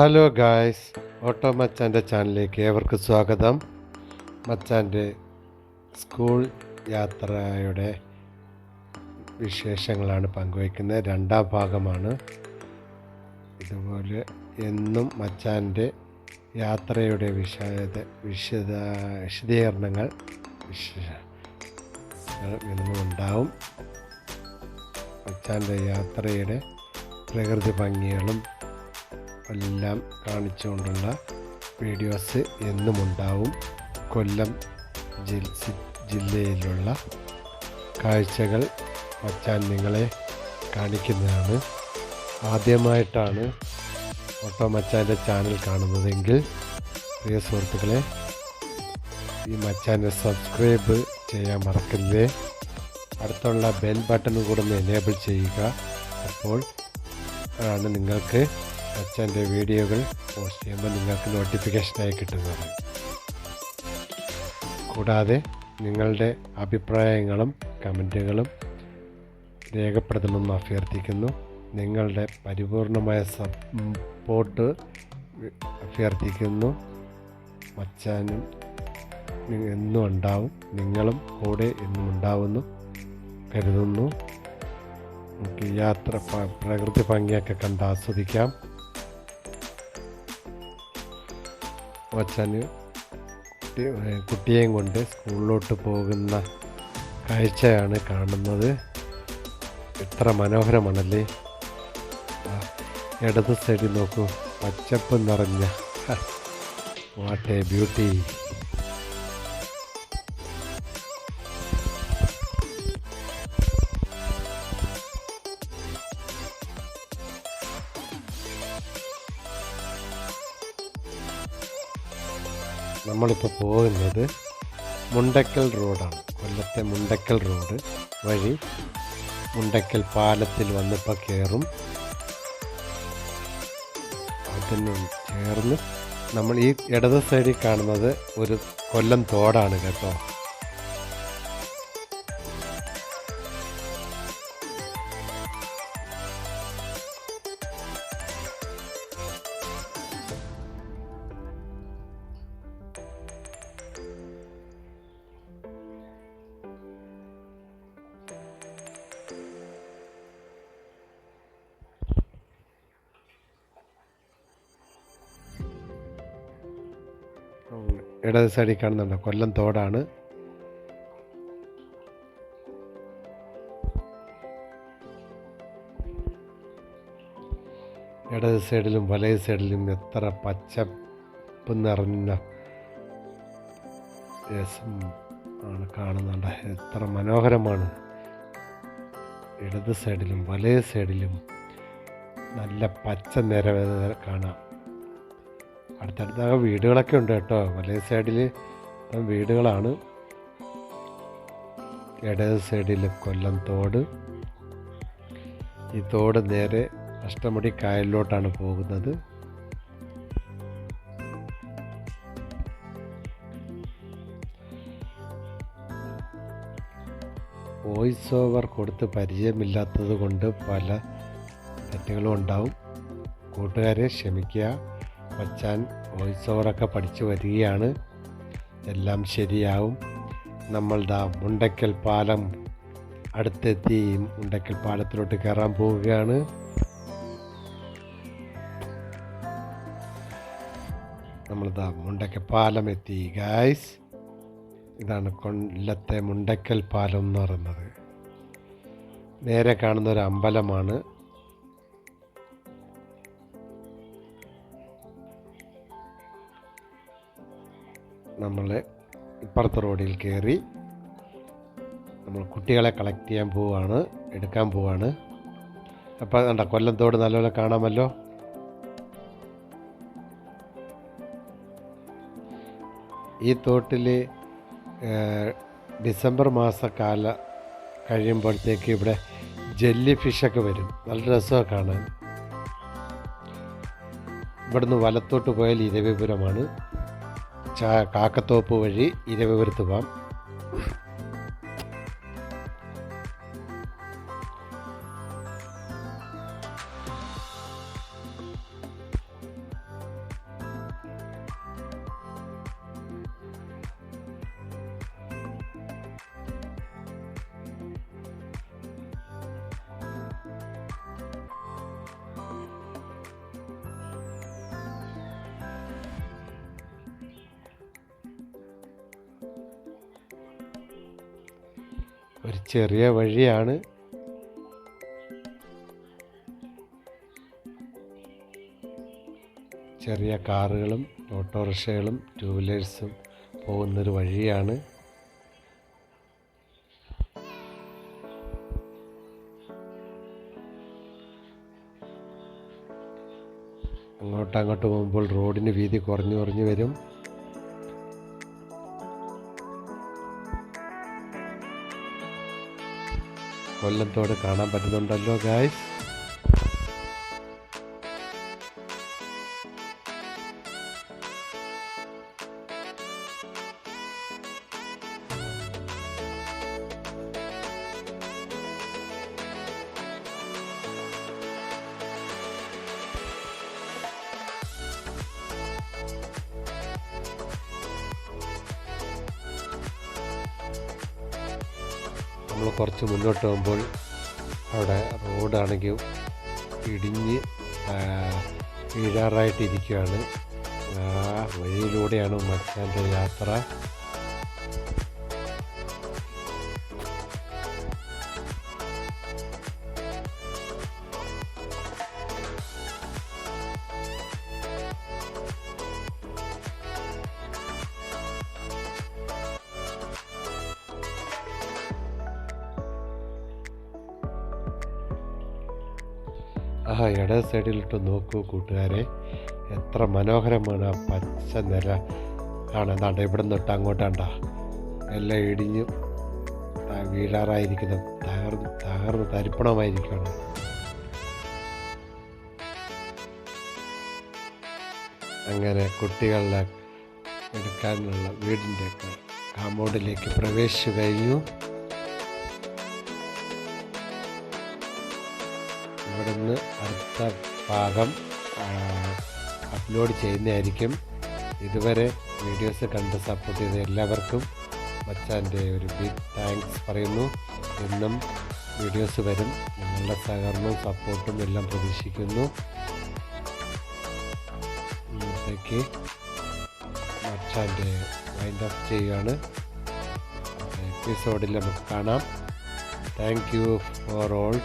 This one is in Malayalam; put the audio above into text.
ഹലോ ഗായ്സ് ഓട്ടോ മച്ചാന്റെ ചാനലിലേക്ക് ഏവർക്കും സ്വാഗതം. മച്ചാന്റെ സ്കൂൾ യാത്രയുടെ വിശേഷങ്ങളാണ് പങ്കുവയ്ക്കുന്നത്. രണ്ടാം ഭാഗമാണ്. ഇതുപോലെ എന്നും മച്ചാന്റെ യാത്രയുടെ വിശദ വിശദ വിശദീകരണങ്ങൾ ഉണ്ടാവും. മച്ചാന്റെ യാത്രയുടെ പ്രകൃതി ഭംഗികളും എല്ലാം കാണിച്ചുകൊണ്ടുള്ള വീഡിയോസ് എന്നും ഉണ്ടാവും കൊല്ലം ജില്ലയിലുള്ള കാഴ്ചകൾ മച്ചാൻ നിങ്ങളെ കാണിക്കുന്നതാണ്. ആദ്യമായിട്ടാണ് ഓട്ടോ മച്ചാന്റെ ചാനൽ കാണുന്നതെങ്കിൽ പ്രിയ സുഹൃത്തുക്കളെ ഈ മച്ചാനെ സബ്സ്ക്രൈബ് ചെയ്യാൻ മറക്കല്ലേ അടുത്തുള്ള ബെൽ ബട്ടൺ കൂടെ ഒന്ന് എനേബിൾ ചെയ്യുക. അപ്പോൾ ആണ് നിങ്ങൾക്ക് അച്ഛന്റെ വീഡിയോകൾ പോസ്റ്റ് ചെയ്യുമ്പോൾ നിങ്ങൾക്ക് നോട്ടിഫിക്കേഷനായി കിട്ടുന്നത് കൂടാതെ നിങ്ങളുടെ അഭിപ്രായങ്ങളും കമന്റുകളും രേഖപ്പെടുത്തണമെന്ന് അഭ്യർത്ഥിക്കുന്നു. നിങ്ങളുടെ പരിപൂർണമായ സപ്പോർട്ട് അഭ്യർത്ഥിക്കുന്നു. മച്ചാനും നി- എന്നും ഉണ്ടാവും. നിങ്ങളും കൂടെ എന്നും ഉണ്ടാവുന്നു കരുതുന്നു. നമുക്ക് യാത്ര പ്രകൃതി ഭംഗിയൊക്കെ കണ്ട് ആസ്വദിക്കാം. കുട്ടി കുട്ടിയെയും കൊണ്ട് സ്കൂളിലോട്ട് പോകുന്ന കാഴ്ചയാണ് കാണുന്നത്. എത്ര മനോഹരമാണല്ലേ? ഇടത് സൈഡിൽ നോക്കൂ പച്ചപ്പ് നിറഞ്ഞ വാട്ട് എ ബ്യൂട്ടി. നമ്മളിപ്പോൾ പോകുന്നത് മുണ്ടക്കൽ റോഡാണ്. കൊല്ലത്തെ മുണ്ടക്കൽ റോഡ് വഴി മുണ്ടക്കൽ പാലത്തിൽ വന്നിപ്പോൾ കയറും അതിന് ചേർന്ന് നമ്മൾ ഈ ഇടത് സൈഡിൽ കാണുന്നത് ഒരു കൊല്ലം തോടാണ് കേട്ടോ. ഇടത് സൈഡിൽ കാണുന്നുണ്ട്. കൊല്ലം തോടാണ്. ഇടത് സൈഡിലും വലയ സൈഡിലും എത്ര പച്ചപ്പ് നിറഞ്ഞ രസം ആണ് കാണുന്നുണ്ട്. എത്ര മനോഹരമാണ്. ഇടത് സൈഡിലും വലയ സൈഡിലും നല്ല പച്ച നിര കാണാം. അടുത്തടുത്ത വീടുകളൊക്കെ ഉണ്ട് കേട്ടോ. വലേ സൈഡിൽ ഇപ്പം വീടുകളാണ്. ഇടത് സൈഡിൽ കൊല്ലം തോട്. ഈ തോട് നേരെ അഷ്ടമുടി കായലിലോട്ടാണ് പോകുന്നത്. വോയിസ് ഓവർ കൊടുത്ത് പരിചയമില്ലാത്തത് കൊണ്ട് പല തെറ്റുകളും ഉണ്ടാവും. കൂട്ടുകാരെ ക്ഷമിക്കുക. വച്ചാൻ വോയിസ് ഓവറൊക്കെ പഠിച്ചു വരികയാണ്. എല്ലാം ശരിയാവും. നമ്മളുടെ മുണ്ടക്കൽ പാലം അടുത്തെത്തി മുണ്ടക്കൽ പാലത്തിലോട്ട് കയറാൻ പോവുകയാണ്. നമ്മളിതാ മുണ്ടക്കൽ പാലം എത്തി ഗായ്സ് ഇതാണ് കൊല്ലത്തെ മുണ്ടക്കൽ പാലം എന്ന് പറയുന്നത്. നേരെ കാണുന്ന ഒരു അമ്പലമാണ്. നമ്മൾ ഇപ്പുറത്തെ റോഡിൽ കയറി നമ്മൾ കുട്ടികളെ കളക്ട് ചെയ്യാൻ പോവാണ് എടുക്കാൻ പോവാണ്. അപ്പോൾ കണ്ട കൊല്ലത്തോട് നല്ലപോലെ കാണാമല്ലോ? ഈ തോട്ടിൽ ഡിസംബർ മാസക്കാല കഴിയുമ്പോഴത്തേക്ക് ഇവിടെ ജെല്ലി ഫിഷൊക്കെ വരും. നല്ല രസമാണ് കാണാൻ. ഇവിടുന്ന് വലത്തോട്ട് പോയാൽ ഇരവിപുരമാണ്. കാക്കത്തോപ്പ് വഴി ഇരവിപുരത്ത് പോവാം. ഒരു ചെറിയ വഴിയാണ്. ചെറിയ കാറുകളും ഓട്ടോറിക്ഷകളും ടൂ വീലേഴ്സും പോകുന്നൊരു വഴിയാണ്. അങ്ങോട്ടങ്ങോട്ട് അങ്ങോട്ട് പോകുമ്പോൾ റോഡിന് വീതി കുറഞ്ഞു കുറഞ്ഞു വരും. കൊല്ലത്തോട് കാണാൻ പറ്റുന്നുണ്ടല്ലോ ഗായ്സ് നമ്മൾ കുറച്ച് മുന്നോട്ട് പോകുമ്പോൾ അവിടെ റോഡാണെങ്കിൽ ഇടിഞ്ഞ് ഇഴാറായിട്ടിരിക്കുകയാണ് ആ വഴിയിലൂടെയാണ് മച്ചാന്റെ യാത്ര. ആ ഇട സൈഡിലിട്ട് നോക്കൂ കൂട്ടുകാരെ. എത്ര മനോഹരമാണ് ആ പച്ച നിര. ആണ് നട ഇവിടെ നിന്നിട്ട് അങ്ങോട്ടാണ്ട എല്ലാം ഇടിഞ്ഞു വീഴാറായിരിക്കുന്ന. തകർന്ന് തകർന്ന് തരിപ്പണമായിരിക്കുകയാണ്. അങ്ങനെ കുട്ടികളെ എടുക്കാനുള്ള വീടിന്റെ കാമ്പൗണ്ടിലേക്ക് പ്രവേശിച്ചു കഴിഞ്ഞു. ഇവിടുന്ന് അടുത്ത ഭാഗം അപ്ലോഡ് ചെയ്യുന്നതായിരിക്കും. ഇതുവരെ വീഡിയോസ് കണ്ട് സപ്പോർട്ട് ചെയ്ത എല്ലാവർക്കും മച്ചാന്റെ ഒരു ബിഗ് താങ്ക്സ് പറയുന്നു. എന്നും വീഡിയോസ് വരും. നിങ്ങളുടെ സഹകരണവും സപ്പോർട്ടും എല്ലാം പ്രതീക്ഷിക്കുന്നു. ഇന്നത്തേക്ക് മച്ചാന്റെ മൈൻഡ് ഓഫ് ചെയ്യുകയാണ്. എപ്പിസോഡിൽ നമുക്ക് കാണാം. Thank you for all